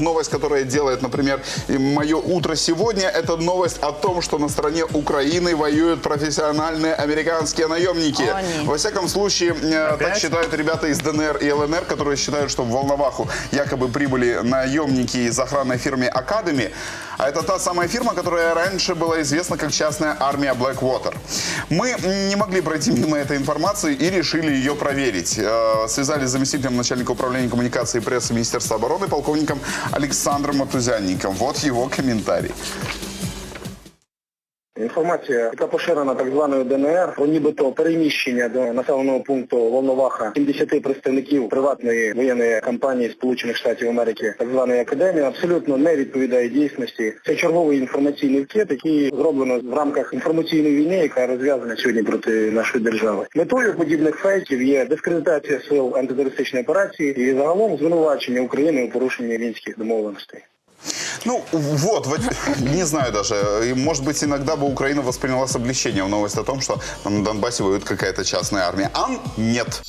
Новость, которая делает, например, и «Мое утро сегодня», это новость о том, что на стороне Украины воюют профессиональные американские наемники. О, нет. Во всяком случае, э, так считают ребята из ДНР и ЛНР, которые считают, что в Волноваху якобы прибыли наемники из охранной фирмы Академи. А это та самая фирма, которая раньше была известна как частная армия Blackwater. Мы м, не могли пройти мимо этой информации и решили ее проверить. Э, Связались с заместителем начальника управления коммуникации и прессы Министерства обороны полковником Александром Матузянником. Вот его комментарий. Інформація, яка поширена так званою ДНР, про нібито переміщення до населеного пункту Волноваха 70 представників приватної воєнної компанії Сполучених Штатів Америки, так званої академії, абсолютно не відповідає дійсності. Це черговий інформаційний вкид, який зроблено в рамках інформаційної війни, яка розв'язана сьогодні проти нашої держави. Метою подібних фейків є дискредитація сил антитерористичної операції і загалом звинувачення України у порушенні мінських домовленостей. Ну, вот, вот, не знаю даже. Может быть, иногда бы Украина восприняла с облегчением новость о том, что на Донбассе воюет какая-то частная армия. А нет.